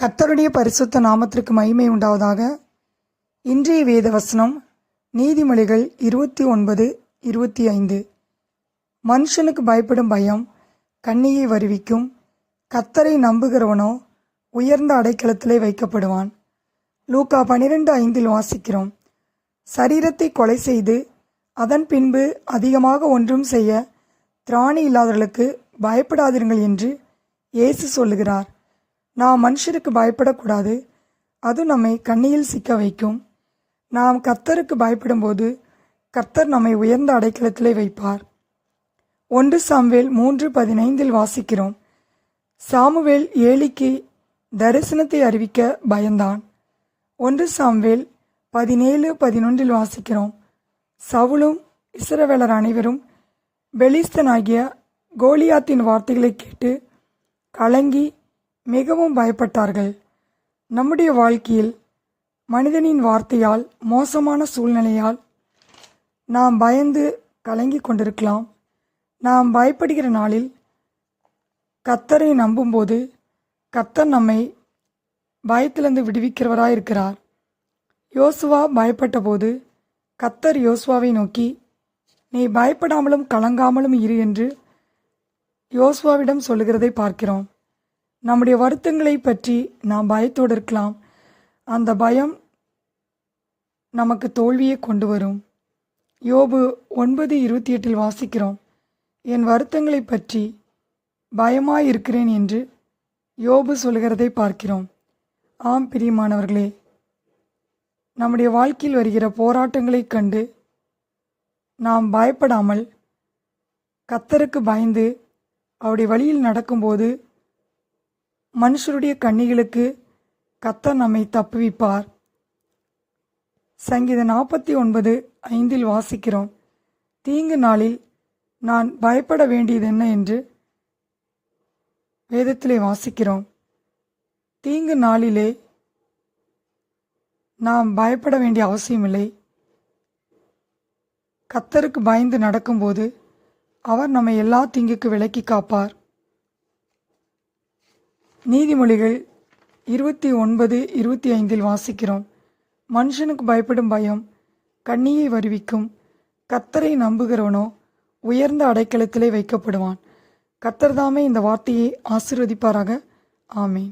கத்தருடைய பரிசுத்த நாமத்திற்கு மகிமை உண்டாவதாக. இன்றைய வேத வசனம் நீதிமொழிகள் இருபத்தி ஒன்பது இருபத்தி ஐந்து. மனுஷனுக்கு பயப்படும் பயம் கண்ணியை வருவிக்கும் கத்தரை நம்புகிறவனோ உயர்ந்த அடைக்கலத்திலே வைக்கப்படுவான். லூக்கா பனிரெண்டு ஐந்தில் வாசிக்கிறோம். சரீரத்தை கொலை செய்து அதன் பின்பு அதிகமாக ஒன்றும் செய்ய திராணி இல்லாதவர்களுக்கு பயப்படாதிருங்கள் என்று இயேசு சொல்லுகிறார். நாம் மனுஷருக்கு பயப்படக்கூடாது. அது நம்மை கண்ணியில் சிக்க வைக்கும். நாம் கர்த்தருக்கு பயப்படும்போது கர்த்தர் நம்மை உயர்ந்த அடைக்கலத்திலே வைப்பார். ஒன்று சாம்வேல் மூன்று பதினைந்தில் வாசிக்கிறோம். சாமுவேல் ஏலிக்கு தரிசனத்தை அறிவிக்க பயந்தான். ஒன்று சாம்வேல் பதினேழு பதினொன்றில் வாசிக்கிறோம். சவுலும் இஸ்ரவேலர் அனைவரும் பெலிஸ்தனாகிய கோலியாத்தின் வார்த்தைகளை கேட்டு கலங்கி மிகவும் பயப்பட்டார்கள். நம்முடைய வாழ்க்கையில் மனிதனின் வார்த்தையால் மோசமான சூழ்நிலையால் நாம் பயந்து கலங்கி கொண்டிருக்கலாம். நாம் பயப்படுகிற நாளில் கத்தரை நம்பும்போது கத்தர் நம்மை பயத்திலிருந்து விடுவிக்கிறவராக இருக்கிறார் யோசுவா பயப்பட்டபோது கத்தர் யோசுவாவை நோக்கி நீ பயப்படாமலும் கலங்காமலும் இரு என்று யோசுவாவிடம் சொல்லுகிறதை பார்க்கிறோம். நம்முடைய வருத்தங்களை பற்றி நாம் பயத்தோடு இருக்கலாம். அந்த பயம் நமக்கு தோல்வியை கொண்டு வரும். யோபு ஒன்பது இருபத்தி எட்டில் வாசிக்கிறோம். என் வருத்தங்களை பற்றி பயமாயிருக்கிறேன் என்று யோபு சொல்கிறதை பார்க்கிறோம். ஆம் பிரியமானவர்களே. நம்முடைய வாழ்க்கையில் வருகிற போராட்டங்களைக் கண்டு நாம் பயப்படாமல் கத்தருக்கு பயந்து அவருடைய வழியில் நடக்கும்போது மனுஷருடைய கண்ணிகளுக்கு கத்தர் நம்மை தப்புவிப்பார். சங்கீத நாற்பத்தி ஒன்பது ஐந்தில் வாசிக்கிறோம். தீங்கு நாளில் நான் பயப்பட வேண்டியது என்ன என்று வேதத்திலே வாசிக்கிறோம். தீங்கு நாளிலே நாம் பயப்பட வேண்டிய அவசியமில்லை. கத்தருக்கு பயந்து நடக்கும்போது அவர் நம்மை எல்லா தீங்குக்கு விலக்கி காப்பார். நீதிமொழிகள் இருபத்தி ஒன்பது இருபத்தி ஐந்தில் வாசிக்கிறோம். மனுஷனுக்கு பயப்படும் பயம் கண்ணியை வருவிக்கும். கத்தரை நம்புகிறவனோ உயர்ந்த அடைக்கலத்திலே வைக்கப்படுவான். கத்தர்தாமே இந்த வார்த்தையை ஆசிர்வதிப்பாராக. ஆமேன்.